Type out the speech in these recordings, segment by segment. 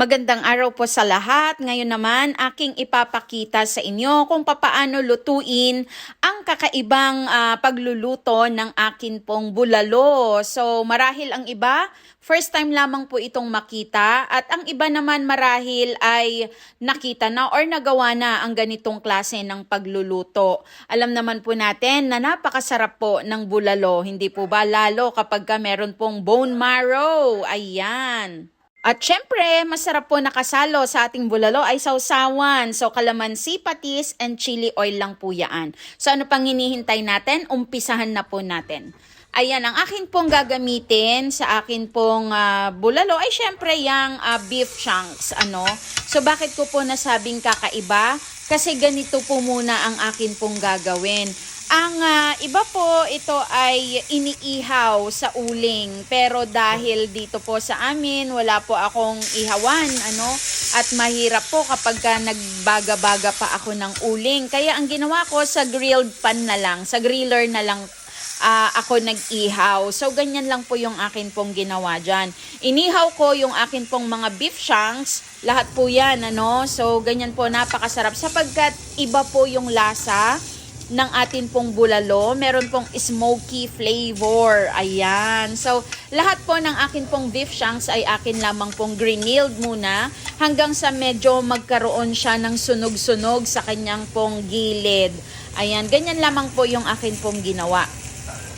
Magandang araw po sa lahat. Ngayon naman, aking ipapakita sa inyo kung papaano lutuin ang kakaibang ah, pagluluto ng akin pong bulalo. So, marahil ang iba, first time lamang po itong makita at ang iba naman marahil ay nakita na or nagawa na ang ganitong klase ng pagluluto. Alam naman po natin na napakasarap po ng bulalo. Hindi po ba lalo kapag ka meron pong bone marrow? Ayan. At syempre, masarap po nakasalo sa ating bulalo ay sausawan. So, kalamansi, patis, and chili oil lang po yan. So, ano pang hinihintay natin? Umpisahan na po natin. Ayan, ang akin pong gagamitin sa akin pong ah, bulalo ay syempre yung ah, beef chunks. Ano? So, bakit ko po nasabing kakaiba? Kasi ganito po muna ang akin pong gagawin. Ang ah, iba po, ito ay iniihaw sa uling. Pero dahil dito po sa amin, wala po akong ihawan, ano? At mahirap po kapag ka nagbaga-baga pa ako ng uling. Kaya ang ginawa ko sa grilled pan na lang, sa griller na lang ah, ako nag-ihaw. So, ganyan lang po yung akin pong ginawa dyan. Inihaw ko yung akin pong mga beef shanks. Lahat po yan, ano? So, ganyan po, napakasarap. Sapagkat iba po yung lasa ng atin pong bulalo. Meron pong smoky flavor. Ayan. So, lahat po ng akin pong beef shanks ay akin lamang pong grilled muna hanggang sa medyo magkaroon siya ng sunog-sunog sa kanyang pong gilid. Ayan. Ganyan lamang po yung akin pong ginawa.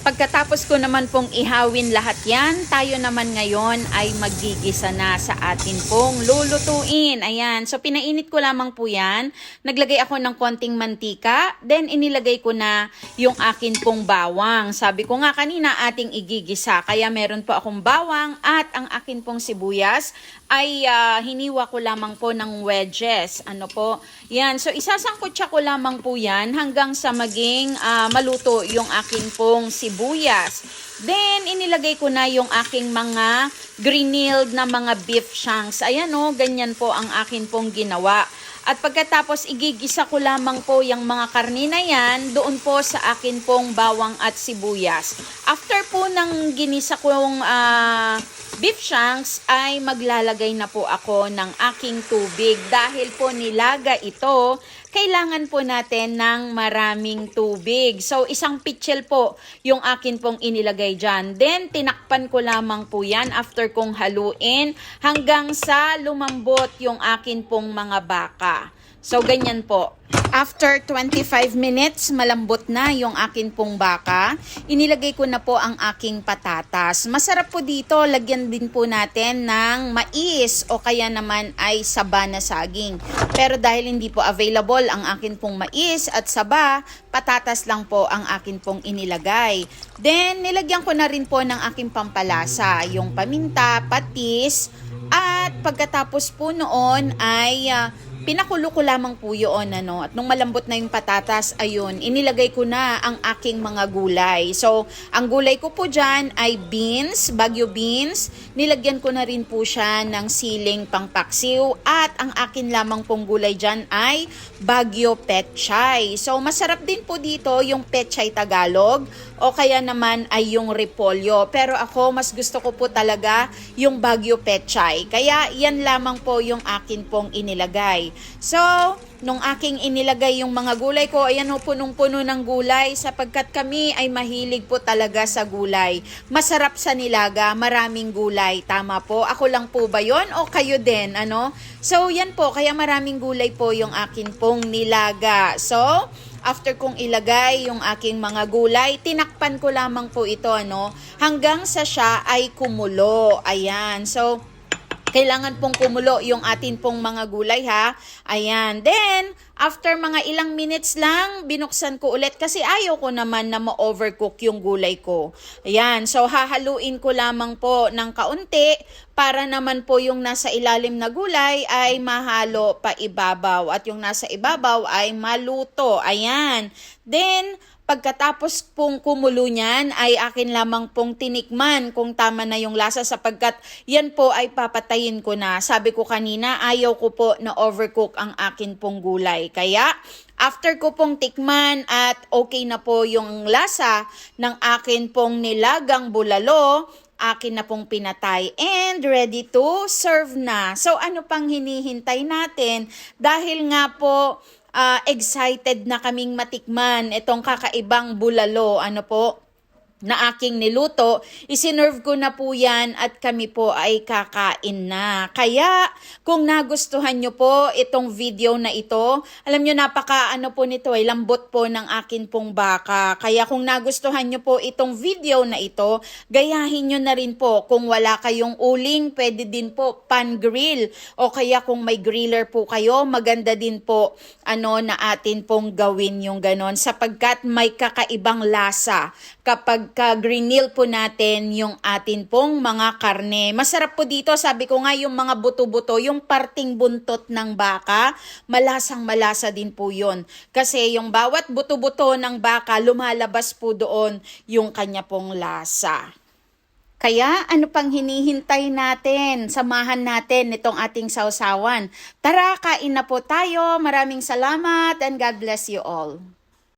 Pagkatapos ko naman pong ihawin lahat yan, tayo naman ngayon ay magigisa na sa atin pong lulutuin. Ayan, so pinainit ko lamang po yan. Naglagay ako ng konting mantika, then inilagay ko na yung akin pong bawang. Sabi ko nga kanina ating igigisa, kaya meron po akong bawang at ang akin pong sibuyas ay ah, hiniwa ko lamang po ng wedges. Ano po? Yan, so isasangkutsa ko lamang po yan hanggang sa maging ah, maluto yung aking pong sibuyas. Then, inilagay ko na yung aking mga grilled na mga beef shanks. Ayan o, ganyan po ang akin pong ginawa. At pagkatapos igigisa ko lamang po yung mga karni na yan doon po sa akin pong bawang at sibuyas. After po ng ginisa kong ah, beef shanks ay maglalagay na po ako ng aking tubig. Dahil po nilaga ito, kailangan po natin ng maraming tubig. So, isang pitchel po yung akin pong inilagay dyan. Then, tinakpan ko lamang po yan after kong haluin hanggang sa lumambot yung akin pong mga baka. So, ganyan po. After 25 minutes, malambot na yung akin pong baka. Inilagay ko na po ang aking patatas. Masarap po dito, lagyan din po natin ng mais o kaya naman ay saba na saging. Pero dahil hindi po available ang akin pong mais at saba, patatas lang po ang akin pong inilagay. Then, nilagyan ko na rin po ng aking pampalasa, yung paminta, patis, at pagkatapos po noon ay ah, pinakulo ko lamang po yun, ano. At nung malambot na yung patatas, ayun, inilagay ko na ang aking mga gulay. So, ang gulay ko po dyan ay beans, bagyo beans. Nilagyan ko na rin po siya ng siling pangpaksiw. At ang akin lamang pong gulay dyan ay bagyo petchay. So, masarap din po dito yung petchay Tagalog o kaya naman ay yung repolyo. Pero ako, mas gusto ko po talaga yung bagyo petchay. Kaya, yan lamang po yung akin pong inilagay. So, nung aking inilagay yung mga gulay ko, ayan o, punong-puno ng gulay sapagkat kami ay mahilig po talaga sa gulay. Masarap sa nilaga, maraming gulay. Tama po? Ako lang po ba yon o kayo din? Ano? So, yan po. Kaya maraming gulay po yung akin pong nilaga. So, after kong ilagay yung aking mga gulay, tinakpan ko lamang po ito, ano, hanggang sa siya ay kumulo. Ayan. So, kailangan pong kumulo yung atin pong mga gulay ha. Ayan. Then, after mga ilang minutes lang, binuksan ko ulit kasi ayaw ko naman na ma-overcook yung gulay ko. Ayan. So, hahaluin ko lamang po ng kaunti para naman po yung nasa ilalim na gulay ay mahalo pa ibabaw at yung nasa ibabaw ay maluto. Ayan. Then, Pagkatapos pong kumulo niyan ay akin lamang pong tinikman kung tama na yung lasa sapagkat yan po ay papatayin ko na. Sabi ko kanina ayaw ko po na overcook ang akin pong gulay. Kaya after ko pong tikman at okay na po yung lasa ng akin pong nilagang bulalo, akin na pong pinatay and ready to serve na. So ano pang hinihintay natin? Dahil nga po ah, excited na kaming matikman itong kakaibang bulalo. Ano po? Na aking niluto, isinerve ko na po yan at kami po ay kakain na. Kaya, kung nagustuhan nyo po itong video na ito, alam nyo napaka ano po nito ay lambot po ng akin pong baka. Kaya kung nagustuhan nyo po itong video na ito, gayahin nyo na rin po. Kung wala kayong uling, pwede din po pan grill. O kaya kung may griller po kayo, maganda din po ano na atin pong gawin yung ganon sapagkat may kakaibang lasa kapag ka grinil po natin yung atin pong mga karne. Masarap po dito, sabi ko nga yung mga buto-buto, yung parting buntot ng baka, malasang malasa din po yun. Kasi yung bawat buto-buto ng baka, lumalabas po doon yung kanya pong lasa. Kaya ano pang hinihintay natin? Samahan natin itong ating sausawan. Tara, kain na po tayo. Maraming salamat and God bless you all.